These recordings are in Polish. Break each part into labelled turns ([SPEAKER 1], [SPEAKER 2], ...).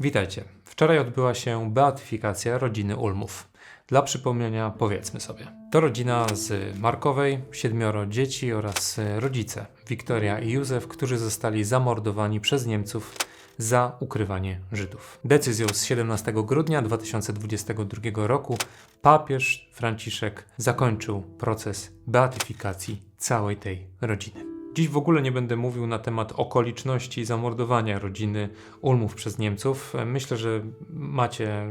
[SPEAKER 1] Witajcie. Wczoraj odbyła się beatyfikacja rodziny Ulmów. Dla przypomnienia powiedzmy sobie. To rodzina z Markowej, siedmioro dzieci oraz rodzice, Wiktoria i Józef, którzy zostali zamordowani przez Niemców za ukrywanie Żydów. Decyzją z 17 grudnia 2022 roku papież Franciszek zakończył proces beatyfikacji całej tej rodziny. Dziś w ogóle nie będę mówił na temat okoliczności zamordowania rodziny Ulmów przez Niemców. Myślę, że macie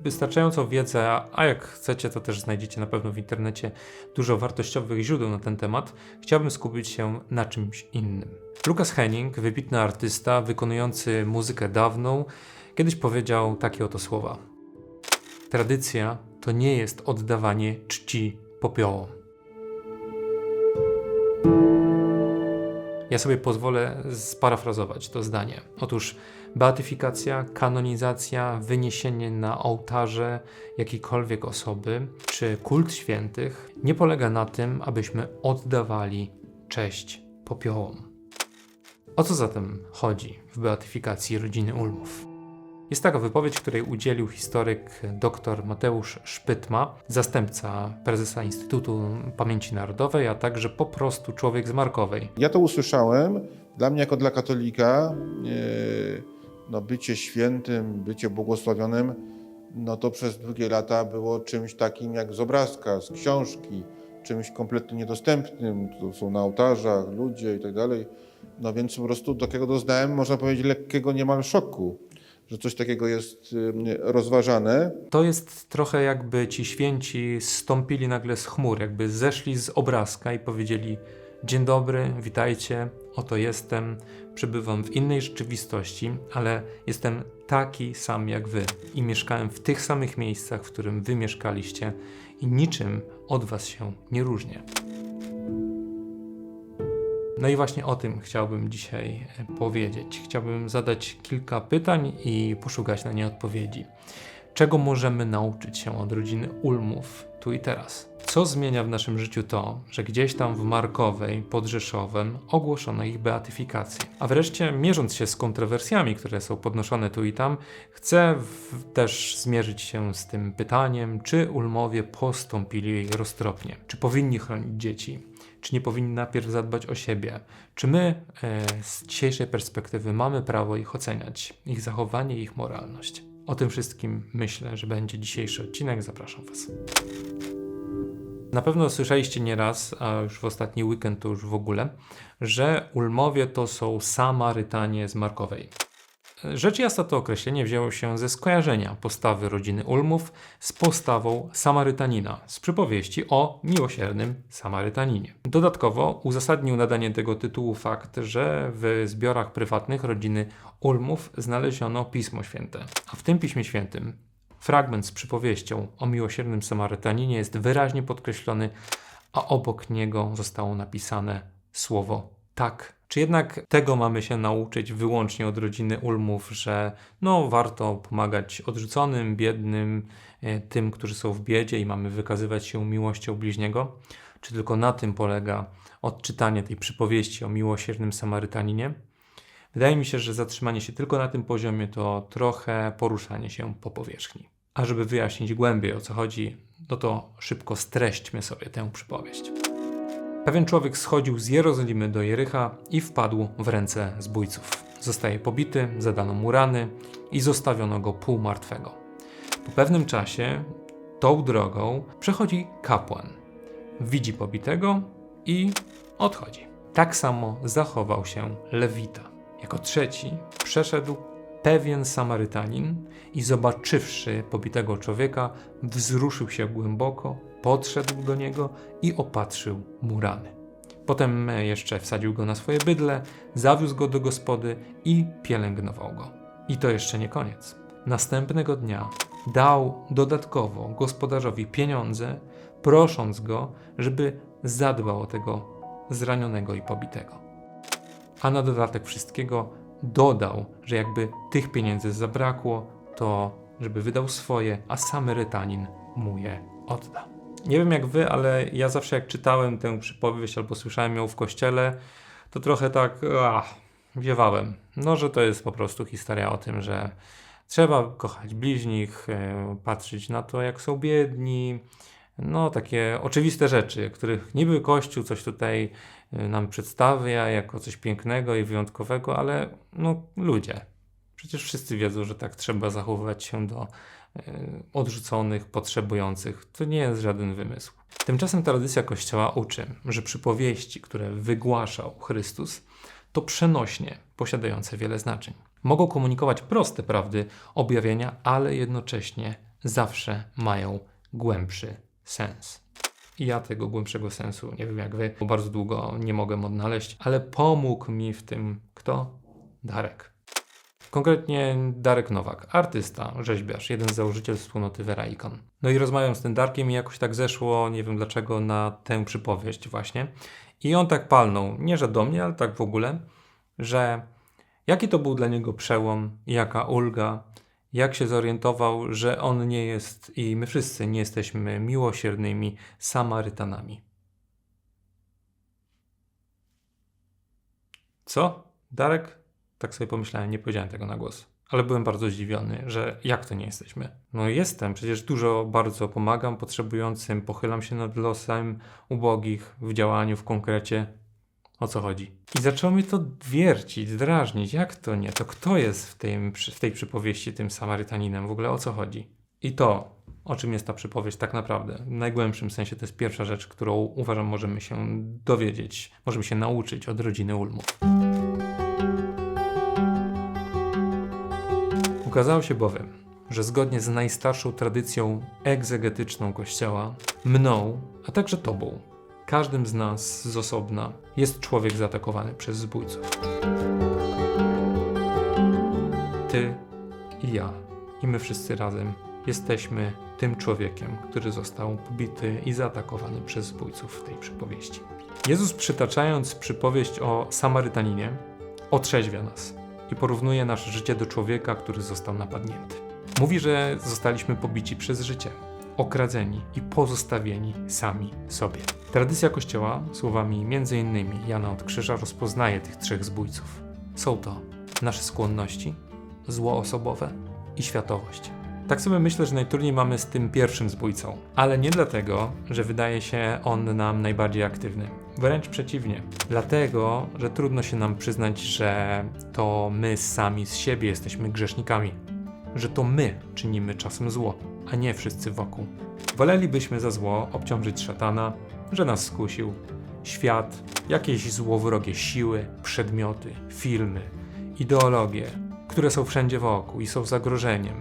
[SPEAKER 1] wystarczającą wiedzę, a jak chcecie, to też znajdziecie na pewno w internecie dużo wartościowych źródeł na ten temat. Chciałbym skupić się na czymś innym. Lukas Henning, wybitny artysta wykonujący muzykę dawną, kiedyś powiedział takie oto słowa: Tradycja to nie jest oddawanie czci popiołom. Ja sobie pozwolę sparafrazować to zdanie. Otóż beatyfikacja, kanonizacja, wyniesienie na ołtarze jakiejkolwiek osoby czy kult świętych nie polega na tym, abyśmy oddawali cześć popiołom. O co zatem chodzi w beatyfikacji rodziny Ulmów? Jest taka wypowiedź, której udzielił historyk dr Mateusz Szpytma, zastępca prezesa Instytutu Pamięci Narodowej, a także po prostu człowiek z Markowej.
[SPEAKER 2] Ja to usłyszałem. Dla mnie, jako dla katolika, e, no, bycie świętym, bycie błogosławionym, no to przez długie lata było czymś takim jak z obrazka, z książki, czymś kompletnie niedostępnym. To są na ołtarzach ludzie i tak dalej. No więc po prostu takiego doznałem, można powiedzieć, lekkiego niemal szoku, że coś takiego jest rozważane.
[SPEAKER 1] To jest trochę jakby ci święci stąpili nagle z chmur, jakby zeszli z obrazka i powiedzieli: Dzień dobry, witajcie, oto jestem, przebywam w innej rzeczywistości, ale jestem taki sam jak wy i mieszkałem w tych samych miejscach, w którym wy mieszkaliście i niczym od was się nie różnię. No i właśnie o tym chciałbym dzisiaj e, powiedzieć. Chciałbym zadać kilka pytań i poszukać na nie odpowiedzi. Czego możemy nauczyć się od rodziny Ulmów tu i teraz? Co zmienia w naszym życiu to, że gdzieś tam w Markowej pod Rzeszowem ogłoszono ich beatyfikację? A wreszcie, mierząc się z kontrowersjami, które są podnoszone tu i tam, chcę też zmierzyć się z tym pytaniem, czy Ulmowie postąpili roztropnie? Czy powinni chronić dzieci? Czy nie powinni najpierw zadbać o siebie? Czy my e, z dzisiejszej perspektywy mamy prawo ich oceniać, ich zachowanie i ich moralność? O tym wszystkim myślę, że będzie dzisiejszy odcinek. Zapraszam Was. Na pewno słyszeliście nieraz, a już w ostatni weekend to już w ogóle, że Ulmowie to są Samarytanie z Markowej. Rzecz jasna to określenie wzięło się ze skojarzenia postawy rodziny Ulmów z postawą Samarytanina z przypowieści o miłosiernym Samarytaninie. Dodatkowo uzasadnił nadanie tego tytułu fakt, że w zbiorach prywatnych rodziny Ulmów znaleziono Pismo Święte, a w tym Piśmie Świętym fragment z przypowieścią o miłosiernym Samarytaninie jest wyraźnie podkreślony, a obok niego zostało napisane słowo tak czy jednak tego mamy się nauczyć wyłącznie od rodziny Ulmów, że no warto pomagać odrzuconym, biednym, e, tym, którzy są w biedzie i mamy wykazywać się miłością bliźniego? Czy tylko na tym polega odczytanie tej przypowieści o miłosiernym Samarytaninie? Wydaje mi się, że zatrzymanie się tylko na tym poziomie to trochę poruszanie się po powierzchni. A żeby wyjaśnić głębiej o co chodzi, no to szybko streśćmy sobie tę przypowieść. Pewien człowiek schodził z Jerozolimy do Jericha i wpadł w ręce zbójców. Zostaje pobity, zadano mu rany i zostawiono go półmartwego. Po pewnym czasie tą drogą przechodzi kapłan. Widzi pobitego i odchodzi. Tak samo zachował się Lewita. Jako trzeci przeszedł pewien Samarytanin i zobaczywszy pobitego człowieka, wzruszył się głęboko, podszedł do niego i opatrzył mu rany. Potem jeszcze wsadził go na swoje bydle, zawiózł go do gospody i pielęgnował go. I to jeszcze nie koniec. Następnego dnia dał dodatkowo gospodarzowi pieniądze, prosząc go, żeby zadbał o tego zranionego i pobitego. A na dodatek wszystkiego dodał, że jakby tych pieniędzy zabrakło, to żeby wydał swoje, a Samarytanin mu je odda. Nie wiem jak wy, ale ja zawsze jak czytałem tę przypowieść albo słyszałem ją w kościele, to trochę tak ach, wiewałem. No, że to jest po prostu historia o tym, że Trzeba kochać bliźnich, e, patrzeć na to, jak są biedni. No, takie oczywiste rzeczy, których niby Kościół coś tutaj e, nam przedstawia jako coś pięknego i wyjątkowego, ale no, ludzie. Przecież wszyscy wiedzą, że tak trzeba zachowywać się do odrzuconych, potrzebujących. To nie jest żaden wymysł. Tymczasem tradycja Kościoła uczy, że przypowieści, które wygłaszał Chrystus, to przenośnie posiadające wiele znaczeń. Mogą komunikować proste prawdy objawienia, ale jednocześnie zawsze mają głębszy sens. I ja tego głębszego sensu, nie wiem jak wy, bo bardzo długo nie mogłem odnaleźć, ale pomógł mi w tym kto? Darek. Konkretnie Darek Nowak, artysta, rzeźbiarz, jeden z założycieli wspólnoty Vera Icon. No i rozmawiam z tym Darkiem i jakoś tak zeszło, nie wiem dlaczego, na tę przypowieść właśnie. I on tak palnął, nie że do mnie, ale tak w ogóle, że jaki to był dla niego przełom, jaka ulga, jak się zorientował, że on nie jest i my wszyscy nie jesteśmy miłosiernymi Samarytanami. Co? Darek? Tak sobie pomyślałem, nie powiedziałem tego na głos. Ale byłem bardzo zdziwiony, że jak to nie jesteśmy? No jestem, przecież dużo bardzo pomagam potrzebującym, pochylam się nad losem ubogich w działaniu, w konkrecie. O co chodzi? I zaczęło mnie to wiercić, drażnić. Jak to nie? To kto jest w, tym, w tej przypowieści tym Samarytaninem? W ogóle o co chodzi? I to, o czym jest ta przypowieść tak naprawdę, w najgłębszym sensie to jest pierwsza rzecz, którą uważam możemy się dowiedzieć, możemy się nauczyć od rodziny Ulmów. Okazało się bowiem, że zgodnie z najstarszą tradycją egzegetyczną Kościoła, mną, a także Tobą, każdym z nas z osobna jest człowiek zaatakowany przez zbójców. Ty i ja, i my wszyscy razem jesteśmy tym człowiekiem, który został pobity i zaatakowany przez zbójców w tej przypowieści. Jezus przytaczając przypowieść o Samarytaninie, otrzeźwia nas i porównuje nasze życie do człowieka, który został napadnięty. Mówi, że zostaliśmy pobici przez życie, okradzeni i pozostawieni sami sobie. Tradycja Kościoła, słowami m.in. Jana od Krzyża, rozpoznaje tych trzech zbójców. Są to nasze skłonności, zło osobowe i światowość. Tak sobie myślę, że najtrudniej mamy z tym pierwszym zbójcą, ale nie dlatego, że wydaje się on nam najbardziej aktywny. Wręcz przeciwnie. Dlatego, że trudno się nam przyznać, że to my sami z siebie jesteśmy grzesznikami. Że to my czynimy czasem zło, a nie wszyscy wokół. Wolelibyśmy za zło obciążyć szatana, że nas skusił, świat, jakieś złowrogie siły, przedmioty, filmy, ideologie, które są wszędzie wokół i są zagrożeniem.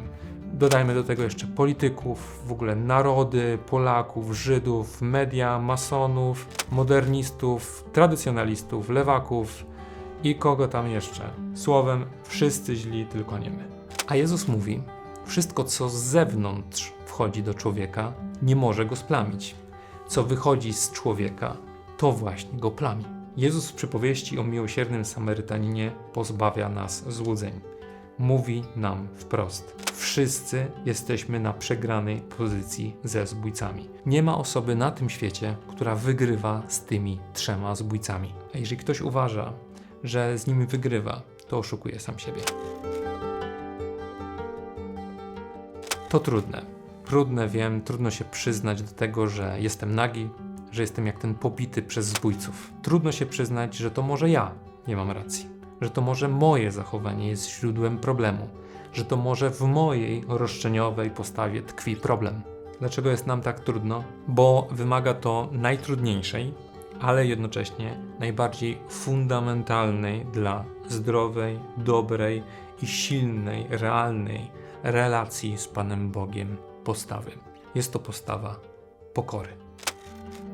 [SPEAKER 1] Dodajmy do tego jeszcze polityków, w ogóle narody, Polaków, Żydów, media, masonów, modernistów, tradycjonalistów, lewaków i kogo tam jeszcze. Słowem, wszyscy źli, tylko nie my. A Jezus mówi: Wszystko, co z zewnątrz wchodzi do człowieka, nie może go splamić. Co wychodzi z człowieka, to właśnie go plami. Jezus w przypowieści o miłosiernym Samarytaninie pozbawia nas złudzeń. Mówi nam wprost: Wszyscy jesteśmy na przegranej pozycji ze zbójcami. Nie ma osoby na tym świecie, która wygrywa z tymi trzema zbójcami. A jeżeli ktoś uważa, że z nimi wygrywa, to oszukuje sam siebie. To trudne. Trudne wiem, trudno się przyznać do tego, że jestem nagi, że jestem jak ten pobity przez zbójców. Trudno się przyznać, że to może ja nie mam racji, że to może moje zachowanie jest źródłem problemu, że to może w mojej roszczeniowej postawie tkwi problem. Dlaczego jest nam tak trudno? Bo wymaga to najtrudniejszej, ale jednocześnie najbardziej fundamentalnej dla zdrowej, dobrej i silnej, realnej relacji z Panem Bogiem postawy. Jest to postawa pokory.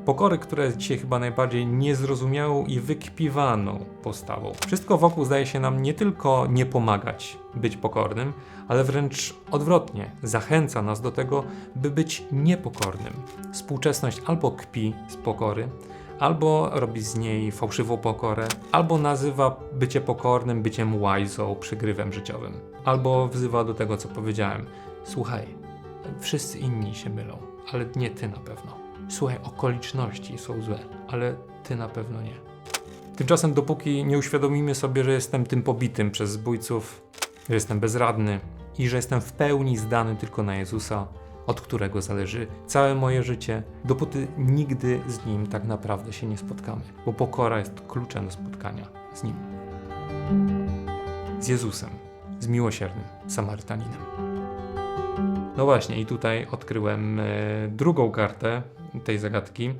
[SPEAKER 1] Pokory, która jest dzisiaj chyba najbardziej niezrozumiałą i wykpiwaną postawą. Wszystko wokół zdaje się nam nie tylko nie pomagać być pokornym, ale wręcz odwrotnie, zachęca nas do tego, by być niepokornym. Współczesność albo kpi z pokory, albo robi z niej fałszywą pokorę, albo nazywa bycie pokornym byciem łajzą, przygrywem życiowym, albo wzywa do tego, co powiedziałem. Słuchaj, wszyscy inni się mylą, ale nie ty na pewno. Słuchaj, okoliczności są złe, ale ty na pewno nie. Tymczasem, dopóki nie uświadomimy sobie, że jestem tym pobitym przez zbójców, że jestem bezradny, i że jestem w pełni zdany tylko na Jezusa, od którego zależy całe moje życie, dopóty nigdy z Nim tak naprawdę się nie spotkamy, bo pokora jest kluczem do spotkania z Nim. Z Jezusem, z miłosiernym Samarytaninem. No właśnie, i tutaj odkryłem e, drugą kartę tej zagadki,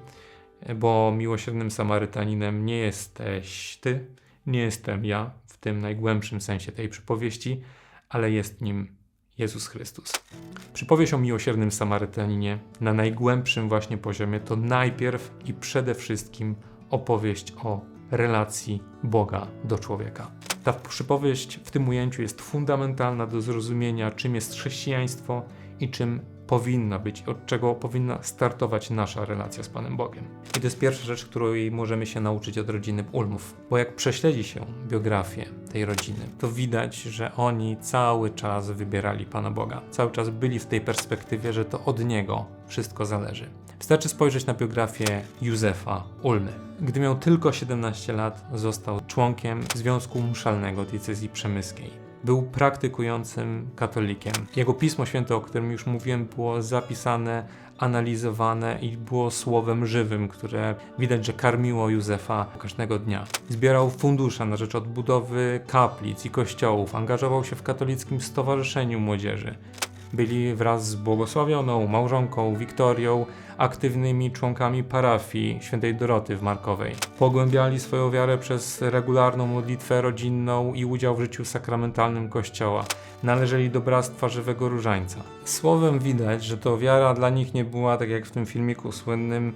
[SPEAKER 1] bo miłosiernym Samarytaninem nie jesteś ty, nie jestem ja w tym najgłębszym sensie tej przypowieści, ale jest nim Jezus Chrystus. Przypowieść o miłosiernym Samarytaninie na najgłębszym właśnie poziomie to najpierw i przede wszystkim opowieść o relacji Boga do człowieka. Ta przypowieść w tym ujęciu jest fundamentalna do zrozumienia, czym jest chrześcijaństwo i czym powinna być, od czego powinna startować nasza relacja z Panem Bogiem. I to jest pierwsza rzecz, której możemy się nauczyć od rodziny Ulmów. Bo jak prześledzi się biografię tej rodziny, to widać, że oni cały czas wybierali Pana Boga. Cały czas byli w tej perspektywie, że to od Niego wszystko zależy. Wystarczy spojrzeć na biografię Józefa Ulmy. Gdy miał tylko 17 lat, został członkiem Związku Muszalnego Diecezji Przemyskiej. Był praktykującym katolikiem. Jego Pismo Święte, o którym już mówiłem, było zapisane, analizowane i było słowem żywym, które widać, że karmiło Józefa każdego dnia. Zbierał fundusze na rzecz odbudowy kaplic i kościołów, angażował się w katolickim stowarzyszeniu młodzieży. Byli wraz z błogosławioną małżonką Wiktorią aktywnymi członkami parafii świętej Doroty w Markowej. Pogłębiali swoją wiarę przez regularną modlitwę rodzinną i udział w życiu sakramentalnym Kościoła. Należeli do bractwa żywego różańca. Słowem widać, że to wiara dla nich nie była, tak jak w tym filmiku słynnym,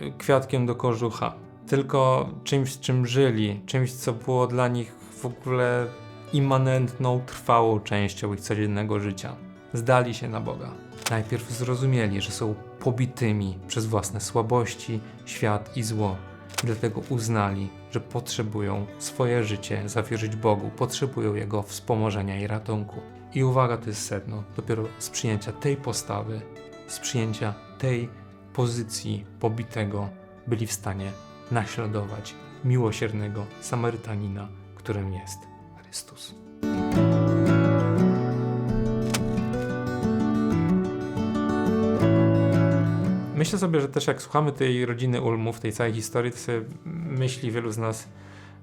[SPEAKER 1] e, kwiatkiem do kożucha, tylko czymś, z czym żyli, czymś, co było dla nich w ogóle immanentną, trwałą częścią ich codziennego życia zdali się na Boga. Najpierw zrozumieli, że są pobitymi przez własne słabości, świat i zło. Dlatego uznali, że potrzebują swoje życie zawierzyć Bogu, potrzebują Jego wspomożenia i ratunku. I uwaga, to jest sedno. Dopiero z przyjęcia tej postawy, z przyjęcia tej pozycji pobitego, byli w stanie naśladować miłosiernego Samarytanina, którym jest Chrystus. Myślę sobie, że też jak słuchamy tej rodziny Ulmów, tej całej historii, to sobie myśli wielu z nas,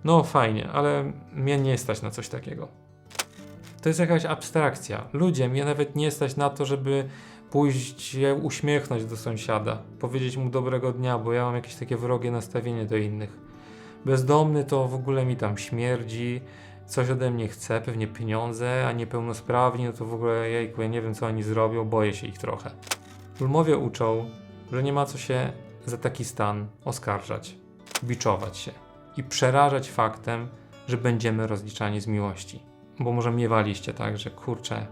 [SPEAKER 1] no fajnie, ale mnie nie stać na coś takiego. To jest jakaś abstrakcja. Ludzie, mnie nawet nie stać na to, żeby pójść się uśmiechnąć do sąsiada, powiedzieć mu dobrego dnia, bo ja mam jakieś takie wrogie nastawienie do innych. Bezdomny to w ogóle mi tam śmierdzi, coś ode mnie chce, pewnie pieniądze, a niepełnosprawni, no to w ogóle jejku, ja nie wiem co oni zrobią, boję się ich trochę. Ulmowie uczą, że nie ma co się za taki stan oskarżać, biczować się i przerażać faktem, że będziemy rozliczani z miłości. Bo może miewaliście tak, że kurczę,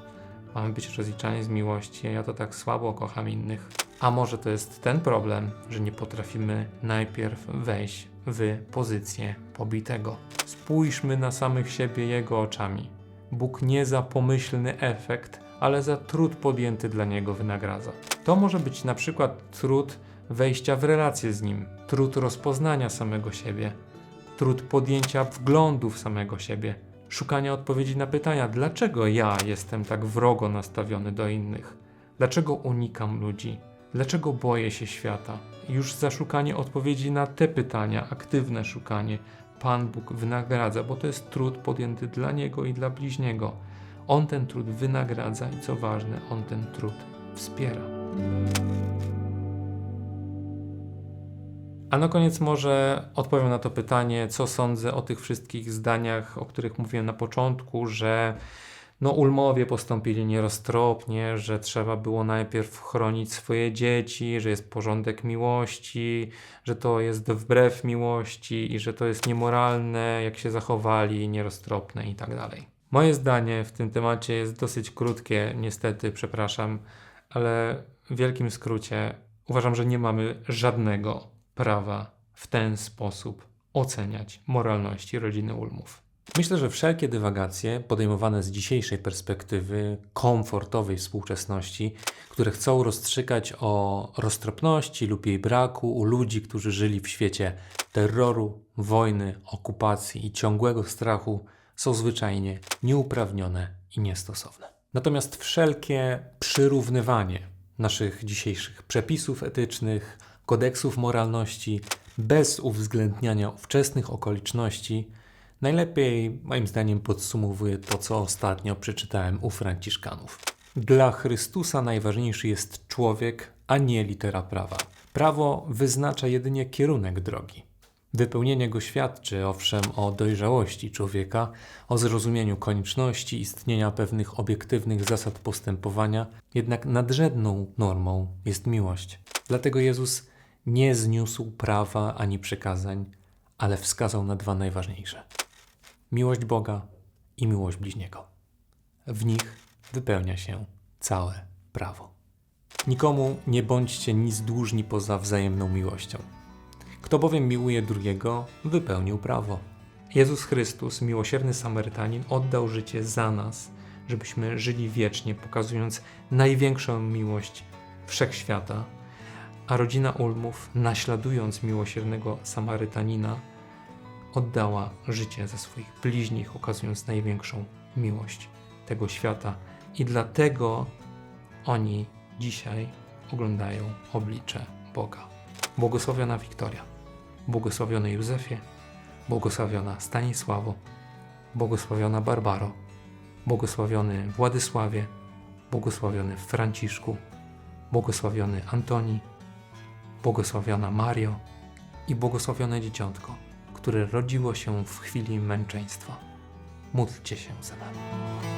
[SPEAKER 1] mamy być rozliczani z miłości, a ja to tak słabo kocham innych. A może to jest ten problem, że nie potrafimy najpierw wejść w pozycję pobitego. Spójrzmy na samych siebie Jego oczami. Bóg nie za pomyślny efekt, ale za trud podjęty dla Niego wynagradza. To może być na przykład trud wejścia w relację z Nim, trud rozpoznania samego siebie, trud podjęcia wglądu w samego siebie, szukania odpowiedzi na pytania, dlaczego ja jestem tak wrogo nastawiony do innych, dlaczego unikam ludzi, dlaczego boję się świata. Już za szukanie odpowiedzi na te pytania, aktywne szukanie, Pan Bóg wynagradza, bo to jest trud podjęty dla Niego i dla bliźniego. On ten trud wynagradza i co ważne, On ten trud wspiera. A na koniec może odpowiem na to pytanie, co sądzę o tych wszystkich zdaniach, o których mówiłem na początku, że no Ulmowie postąpili nieroztropnie, że trzeba było najpierw chronić swoje dzieci, że jest porządek miłości, że to jest wbrew miłości i że to jest niemoralne, jak się zachowali, nieroztropne i tak dalej. Moje zdanie w tym temacie jest dosyć krótkie, niestety, przepraszam, ale w wielkim skrócie uważam, że nie mamy żadnego prawa w ten sposób oceniać moralności rodziny Ulmów. Myślę, że wszelkie dywagacje podejmowane z dzisiejszej perspektywy komfortowej współczesności, które chcą rozstrzykać o roztropności lub jej braku u ludzi, którzy żyli w świecie terroru, wojny, okupacji i ciągłego strachu, są zwyczajnie nieuprawnione i niestosowne. Natomiast wszelkie przyrównywanie naszych dzisiejszych przepisów etycznych, kodeksów moralności, bez uwzględniania ówczesnych okoliczności, najlepiej moim zdaniem podsumowuje to, co ostatnio przeczytałem u Franciszkanów. Dla Chrystusa najważniejszy jest człowiek, a nie litera prawa. Prawo wyznacza jedynie kierunek drogi. Wypełnienie go świadczy owszem o dojrzałości człowieka, o zrozumieniu konieczności istnienia pewnych obiektywnych zasad postępowania, jednak nadrzędną normą jest miłość. Dlatego Jezus nie zniósł prawa ani przekazań, ale wskazał na dwa najważniejsze: miłość Boga i miłość bliźniego. W nich wypełnia się całe prawo. Nikomu nie bądźcie nic dłużni poza wzajemną miłością. Kto bowiem miłuje drugiego, wypełnił prawo. Jezus Chrystus, miłosierny Samarytanin, oddał życie za nas, żebyśmy żyli wiecznie, pokazując największą miłość wszechświata. A rodzina Ulmów, naśladując miłosiernego Samarytanina, oddała życie za swoich bliźnich, okazując największą miłość tego świata. I dlatego oni dzisiaj oglądają oblicze Boga. Błogosławiona Wiktoria, błogosławiony Józefie, błogosławiona Stanisławo, błogosławiona Barbaro, błogosławiony Władysławie, błogosławiony Franciszku, błogosławiony Antoni, błogosławiona Mario i błogosławione dzieciątko, które rodziło się w chwili męczeństwa. Módlcie się za nami.